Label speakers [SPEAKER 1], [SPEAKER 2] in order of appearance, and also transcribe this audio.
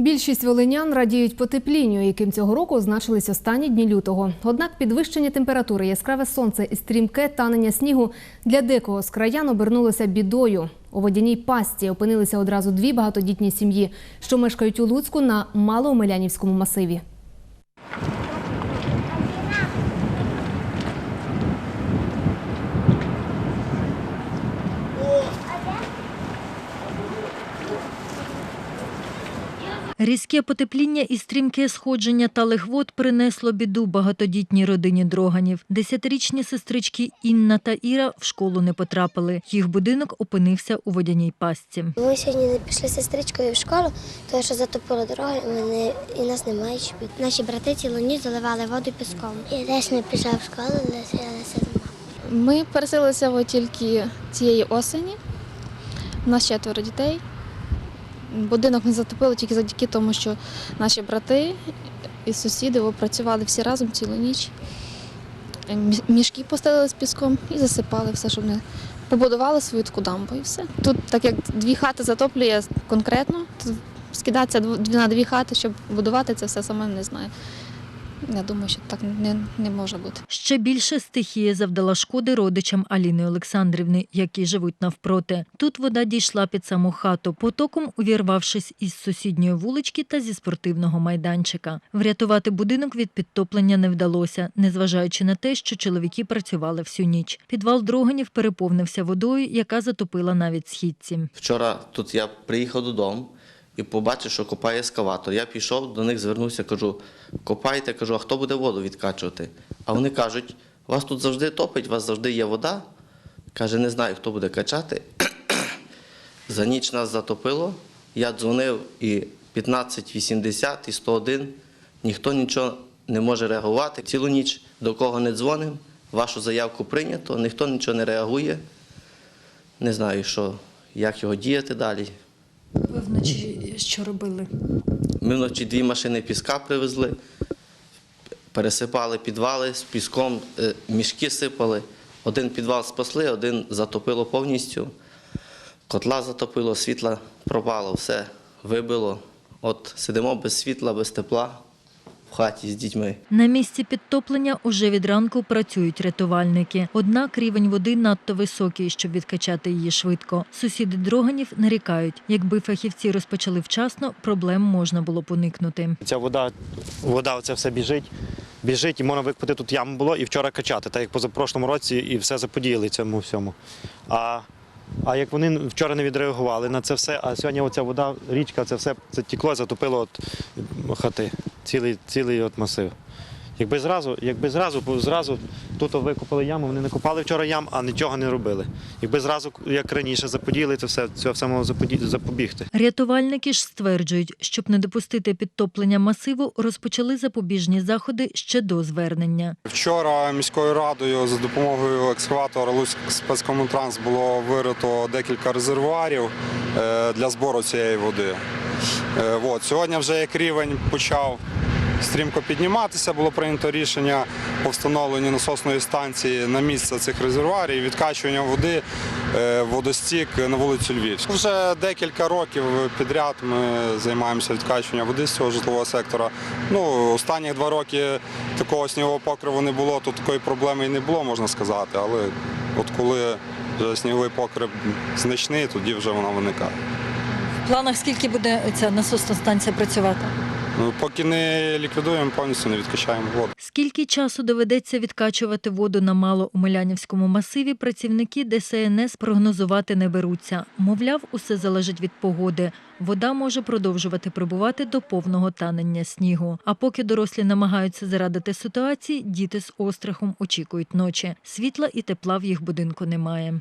[SPEAKER 1] Більшість волинян радіють потеплінню, яким цього року означились останні дні лютого. Однак підвищення температури, яскраве сонце і стрімке танення снігу для декого з краян обернулося бідою. У водяній пасті опинилися одразу дві багатодітні сім'ї, що мешкають у Луцьку на Малоомелянівському масиві.
[SPEAKER 2] Різке потепління і стрімке сходження талих вод принесло біду багатодітній родині Дроганів. Десятирічні сестрички Інна та Іра в школу не потрапили. Їх будинок опинився у водяній пастці.
[SPEAKER 3] Ми сьогодні не пішли з сестричкою в школу, тому що затопило дороги, і, мене, і нас немає. Наші брати цілу ніч заливали воду піском. Я теж не пішла в школу, лишилася вдома.
[SPEAKER 4] Ми переселилися тільки цієї осені. У нас четверо дітей. Будинок не затопило тільки завдяки тому, що наші брати і сусіди працювали всі разом цілу ніч. Мішки постелили з піском і засипали все, щоб не побудували свою таку дамбу і все. Тут, так як дві хати затоплює конкретно, скидатися на дві хати, щоб будувати це все саме не знаю. Я думаю, що так не, не може бути.
[SPEAKER 2] Ще більше стихія завдала шкоди родичам Аліни Олександрівни, які живуть навпроти. Тут вода дійшла під саму хату, потоком увірвавшись із сусідньої вулички та зі спортивного майданчика. Врятувати будинок від підтоплення не вдалося, незважаючи на те, що чоловіки працювали всю ніч. Підвал Дроганів переповнився водою, яка затопила навіть східці.
[SPEAKER 5] Вчора тут я приїхав додому і побачив, що копає ескаватор. Я пішов до них, звернувся, кажу, копайте, кажу, а хто буде воду відкачувати? А вони кажуть, вас тут завжди топить, у вас завжди є вода. Каже, не знаю, хто буде качати. За ніч нас затопило. Я дзвонив і 1580, і 101. Ніхто нічого не може реагувати. Цілу ніч до кого не дзвонив, вашу заявку прийнято, ніхто нічого не реагує. Не знаю, що, як його діяти далі.
[SPEAKER 2] Ви вночі що робили?
[SPEAKER 5] Ми вночі дві машини піска привезли, пересипали підвали з піском, е, мішки сипали. Один підвал спасли, один затопило повністю. Котла затопило, світла пропало, все вибило. От сидимо без світла, без тепла в хаті з дітьми.
[SPEAKER 2] На місці підтоплення уже від ранку працюють рятувальники. Однак рівень води надто високий, щоб відкачати її швидко. Сусіди Дроганів нарікають, якби фахівці розпочали вчасно, проблем можна було б уникнути.
[SPEAKER 6] Ця вода, вода оце все біжить, біжить і можна викопати тут яму було і вчора качати, так як позапрошлому році і все заподіяли цьому всьому. А, а як вони вчора не відреагували на це все, а сьогодні оця вода, річка, це все це тікло, затопило от хати, цілий, цілий от масив. Якби зразу, якби зразу, бо зразу тут викопали яму, вони не копали вчора ям, а нічого не робили. Якби зразу, як раніше, заподіяли, це все, цього все могло заподі- запобігти.
[SPEAKER 2] Рятувальники ж стверджують, щоб не допустити підтоплення масиву, розпочали запобіжні заходи ще до звернення.
[SPEAKER 7] Вчора міською радою за допомогою екскаватора Луцьк спецкомунтранс було вирито декілька резервуарів е, для збору цієї води. Е, От. Сьогодні вже як рівень почав стрімко підніматися, було прийнято рішення по встановленню насосної станції на місце цих резервуарів і відкачування води е, в водостік на вулицю Львівську. Вже декілька років підряд ми займаємося відкачуванням води з цього житлового сектора. Ну, останні два роки такого снігового покриву не було, то такої проблеми і не було, можна сказати. Але от коли вже сніговий покрив значний, тоді вже вона виникає.
[SPEAKER 2] В планах скільки буде ця насосна станція працювати?
[SPEAKER 7] Ну, поки не ліквідуємо, повністю не відкачаємо воду.
[SPEAKER 2] Скільки часу доведеться відкачувати воду на Малоумилянівському масиві, працівники ДСНС прогнозувати не беруться. Мовляв, усе залежить від погоди. Вода може продовжувати прибувати до повного танення снігу. А поки дорослі намагаються зарадити ситуації, діти з острахом очікують ночі. Світла і тепла в їх будинку немає.